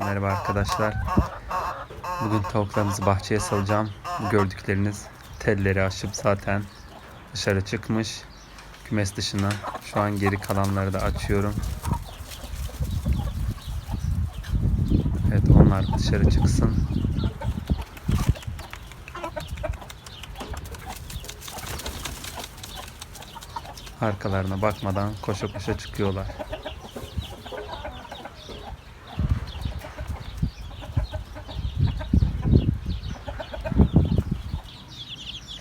Merhaba arkadaşlar. Bugün tavuklarımızı bahçeye salacağım. Gördükleriniz telleri aşıp zaten dışarı çıkmış. Kümes dışına. Şu an geri kalanları da açıyorum. Evet onlar dışarı çıksın. Arkalarına bakmadan koşa koşa çıkıyorlar.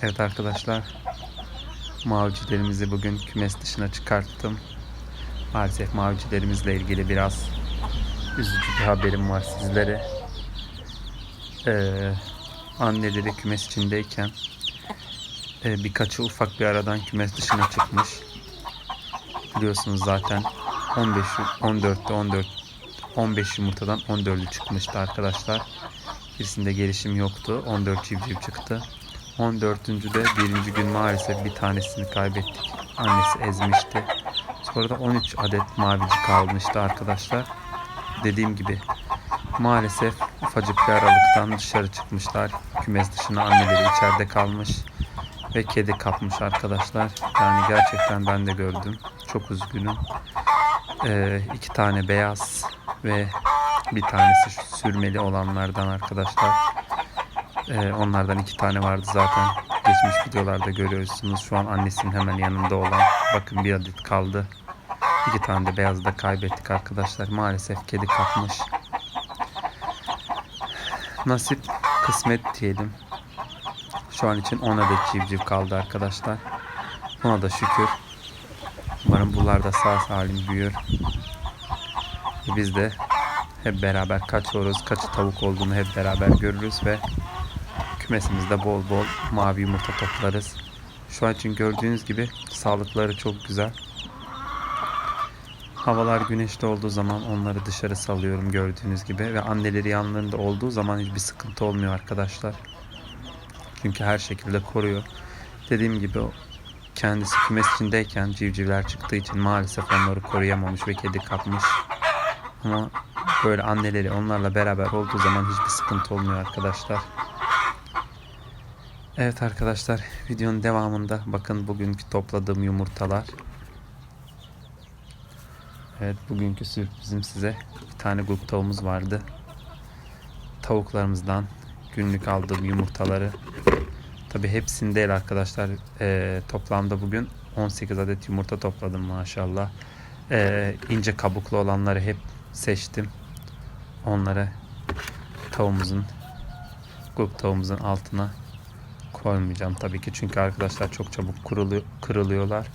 Evet arkadaşlar. Mavicilerimizi bugün kümes dışına çıkarttım. Maalesef mavicilerimizle ilgili biraz üzücü bir haberim var sizlere. Ee, anneleri kümes içindeyken e, birkaçı ufak bir aradan kümes dışına çıkmış. Biliyorsunuz zaten 15 14'te 14 15 yumurtadan 14'ü çıkmıştı arkadaşlar. Birisinde gelişim yoktu. 14 civciv çıktı. 14. de birinci gün maalesef bir tanesini kaybettik. Annesi ezmişti. Sonra da 13 adet mavici kalmıştı arkadaşlar. Dediğim gibi maalesef ufacık bir aralıktan dışarı çıkmışlar. Kümes dışına anneleri içeride kalmış ve kedi kapmış arkadaşlar. Yani gerçekten ben de gördüm. Çok üzgünüm. Ee, iki tane beyaz ve bir tanesi sürmeli olanlardan arkadaşlar. Ee, onlardan iki tane vardı zaten. Geçmiş videolarda görüyorsunuz. Şu an annesinin hemen yanında olan. Bakın bir adet kaldı. İki tane de beyazı da kaybettik arkadaşlar. Maalesef kedi kapmış. Nasip kısmet diyelim. Şu an için 10 adet civciv kaldı arkadaşlar. Buna da şükür. Umarım bunlar da sağ salim büyür. Biz de hep beraber kaç horoz, kaç tavuk olduğunu hep beraber görürüz ve kümesimizde bol bol mavi yumurta toplarız. Şu an için gördüğünüz gibi sağlıkları çok güzel. Havalar güneşli olduğu zaman onları dışarı salıyorum gördüğünüz gibi ve anneleri yanlarında olduğu zaman hiçbir sıkıntı olmuyor arkadaşlar. Çünkü her şekilde koruyor. Dediğim gibi kendisi kümes içindeyken civcivler çıktığı için maalesef onları koruyamamış ve kedi kapmış. Ama böyle anneleri onlarla beraber olduğu zaman hiçbir sıkıntı olmuyor arkadaşlar. Evet arkadaşlar videonun devamında bakın bugünkü topladığım yumurtalar. Evet bugünkü sürprizim size bir tane guk tavuğumuz vardı. Tavuklarımızdan günlük aldığım yumurtaları tabi hepsini değil arkadaşlar Ee, toplamda bugün 18 adet yumurta topladım maşallah. Ee, ince kabuklu olanları hep seçtim. Onları tavuğumuzun guk tavuğumuzun altına koymayacağım tabii ki çünkü arkadaşlar çok çabuk kuruluyor, kırılıyorlar.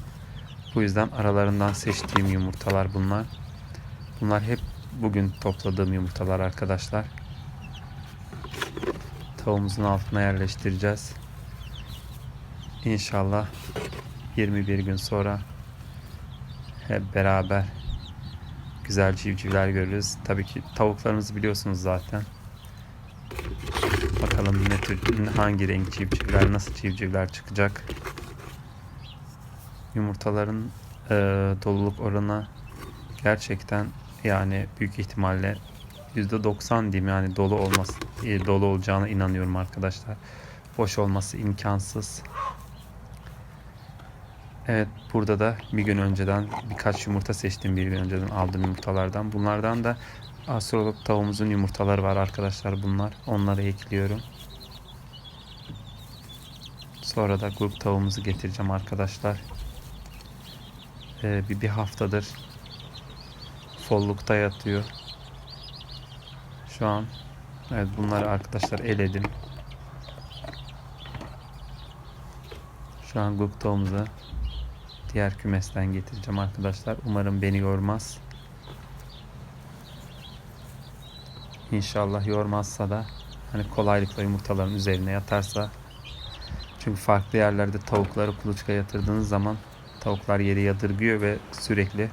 Bu yüzden aralarından seçtiğim yumurtalar bunlar. Bunlar hep bugün topladığım yumurtalar arkadaşlar. Tavuğumuzun altına yerleştireceğiz. İnşallah 21 gün sonra hep beraber güzel civcivler görürüz. Tabii ki tavuklarımızı biliyorsunuz zaten. Bakalım ne tür, hangi renk civcivler, nasıl civcivler çıkacak. Yumurtaların e, doluluk oranı gerçekten yani büyük ihtimalle %90 diyeyim yani dolu olması e, dolu olacağına inanıyorum arkadaşlar. Boş olması imkansız. Evet burada da bir gün önceden birkaç yumurta seçtim bir gün önceden aldığım yumurtalardan. Bunlardan da astrolog tavuğumuzun yumurtaları var arkadaşlar bunlar. Onları ekliyorum. Sonra da grup tavuğumuzu getireceğim arkadaşlar. Ee, bir, bir haftadır follukta yatıyor. Şu an evet bunları arkadaşlar eledim. Şu an grup tavuğumuzu diğer kümesten getireceğim arkadaşlar. Umarım beni yormaz. İnşallah yormazsa da hani kolaylıkla yumurtaların üzerine yatarsa çünkü farklı yerlerde tavukları kuluçka yatırdığınız zaman tavuklar yeri yadırgıyor ve sürekli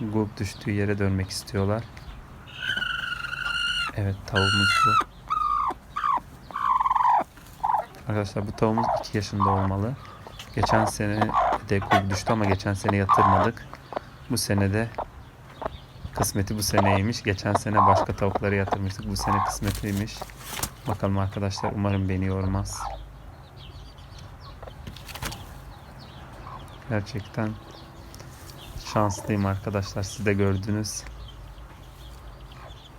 grup düştüğü yere dönmek istiyorlar. Evet tavuğumuz bu. Arkadaşlar bu tavuğumuz 2 yaşında olmalı. Geçen sene de grup düştü ama geçen sene yatırmadık. Bu sene de Kısmeti bu seneymiş. Geçen sene başka tavukları yatırmıştık. Bu sene kısmetiymiş. Bakalım arkadaşlar umarım beni yormaz. Gerçekten şanslıyım arkadaşlar. Siz de gördünüz.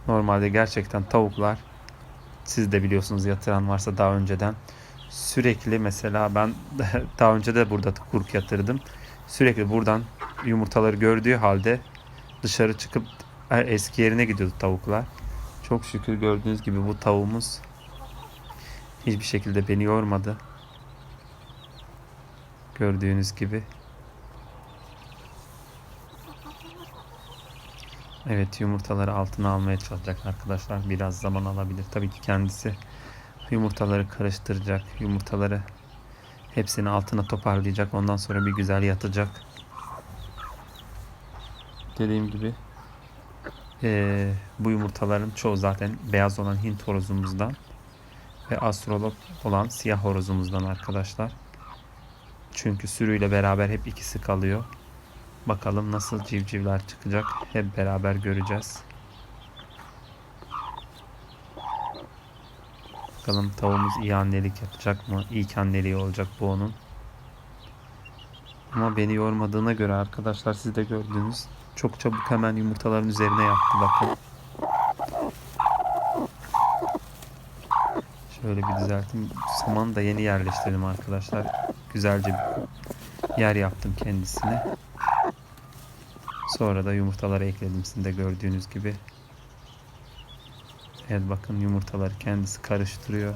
Normalde gerçekten tavuklar siz de biliyorsunuz yatıran varsa daha önceden sürekli mesela ben daha önce de burada kurk yatırdım. Sürekli buradan yumurtaları gördüğü halde dışarı çıkıp eski yerine gidiyordu tavuklar. Çok şükür gördüğünüz gibi bu tavuğumuz hiçbir şekilde beni yormadı. Gördüğünüz gibi. Evet yumurtaları altına almaya çalışacak arkadaşlar. Biraz zaman alabilir. Tabii ki kendisi yumurtaları karıştıracak. Yumurtaları hepsini altına toparlayacak. Ondan sonra bir güzel yatacak. Dediğim gibi eee, bu yumurtaların çoğu zaten beyaz olan Hint horozumuzdan ve astrolog olan siyah horozumuzdan arkadaşlar. Çünkü sürüyle beraber hep ikisi kalıyor. Bakalım nasıl civcivler çıkacak. Hep beraber göreceğiz. Bakalım tavuğumuz iyi annelik yapacak mı? İlk anneliği olacak bu onun. Ama beni yormadığına göre arkadaşlar siz de gördünüz. Çok çabuk hemen yumurtaların üzerine yattı bakın. Şöyle bir düzelteyim. Samanı da yeni yerleştirdim arkadaşlar. Güzelce bir yer yaptım kendisine. Sonra da yumurtaları ekledim sizin de gördüğünüz gibi. Evet bakın yumurtaları kendisi karıştırıyor.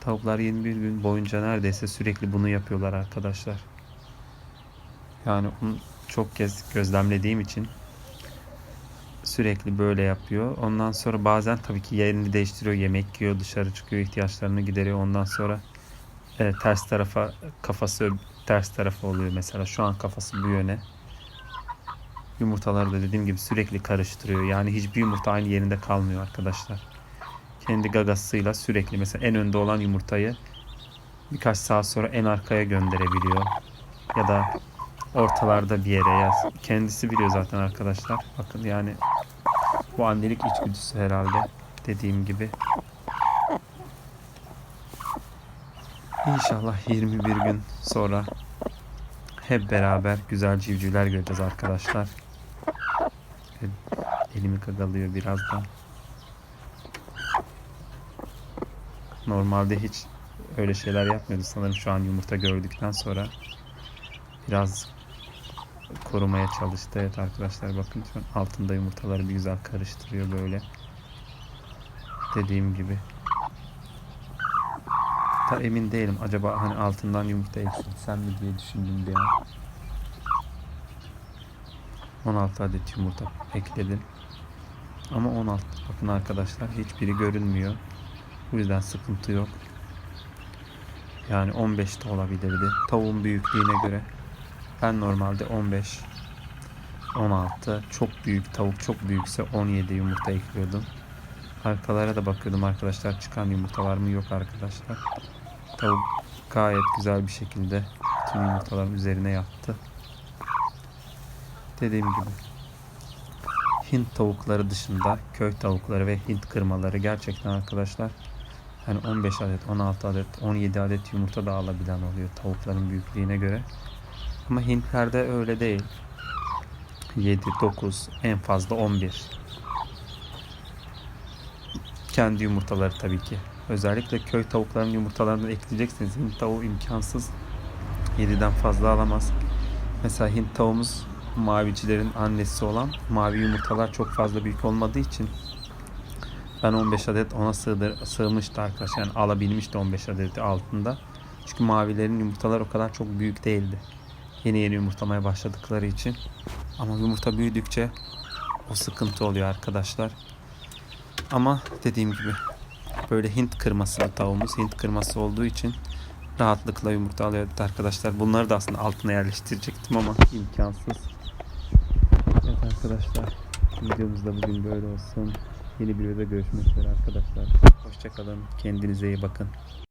Tavuklar 21 gün boyunca neredeyse sürekli bunu yapıyorlar arkadaşlar. Yani onu çok kez gözlemlediğim için sürekli böyle yapıyor. Ondan sonra bazen tabii ki yerini değiştiriyor. Yemek yiyor, dışarı çıkıyor, ihtiyaçlarını gideriyor. Ondan sonra e, ters tarafa kafası ters tarafa oluyor mesela. Şu an kafası bu yöne. Yumurtaları da dediğim gibi sürekli karıştırıyor. Yani hiçbir yumurta aynı yerinde kalmıyor arkadaşlar. Kendi gagasıyla sürekli mesela en önde olan yumurtayı birkaç saat sonra en arkaya gönderebiliyor. Ya da ortalarda bir yere yaz. Kendisi biliyor zaten arkadaşlar. Bakın yani bu annelik içgüdüsü herhalde dediğim gibi. İnşallah 21 gün sonra hep beraber güzel civcivler göreceğiz arkadaşlar. Elimi kagalıyor birazdan. Normalde hiç öyle şeyler yapmıyordu sanırım şu an yumurta gördükten sonra biraz korumaya çalıştı. Evet arkadaşlar bakın şu altında yumurtaları bir güzel karıştırıyor böyle. Dediğim gibi. Ta emin değilim. Acaba hani altından yumurta eksilsem mi diye düşündüm bir an. 16 adet yumurta ekledim. Ama 16 bakın arkadaşlar hiçbiri görünmüyor. Bu yüzden sıkıntı yok. Yani 15 de olabilirdi. Tavuğun büyüklüğüne göre. Ben normalde 15 16 çok büyük tavuk çok büyükse 17 yumurta ekliyordum. Arkalara da bakıyordum arkadaşlar çıkan yumurtalar mı yok arkadaşlar. Tavuk gayet güzel bir şekilde tüm yumurtaların üzerine yattı. Dediğim gibi Hint tavukları dışında köy tavukları ve Hint kırmaları gerçekten arkadaşlar hani 15 adet, 16 adet, 17 adet yumurta da alabilen oluyor tavukların büyüklüğüne göre. Ama Hintlerde öyle değil. 7, 9, en fazla 11. Kendi yumurtaları tabii ki. Özellikle köy tavuklarının yumurtalarını ekleyeceksiniz. Hint tavuğu imkansız. 7'den fazla alamaz. Mesela Hint tavuğumuz mavicilerin annesi olan mavi yumurtalar çok fazla büyük olmadığı için ben 15 adet ona sığdır, sığmıştı arkadaşlar. Yani alabilmişti 15 adeti altında. Çünkü mavilerin yumurtalar o kadar çok büyük değildi. Yeni yeni yumurtlamaya başladıkları için. Ama yumurta büyüdükçe o sıkıntı oluyor arkadaşlar. Ama dediğim gibi böyle Hint kırması bir tavuğumuz. Hint kırması olduğu için rahatlıkla yumurta alıyordu arkadaşlar. Bunları da aslında altına yerleştirecektim ama imkansız. Evet arkadaşlar videomuz da bugün böyle olsun. Yeni bir videoda görüşmek üzere arkadaşlar. Hoşçakalın. Kendinize iyi bakın.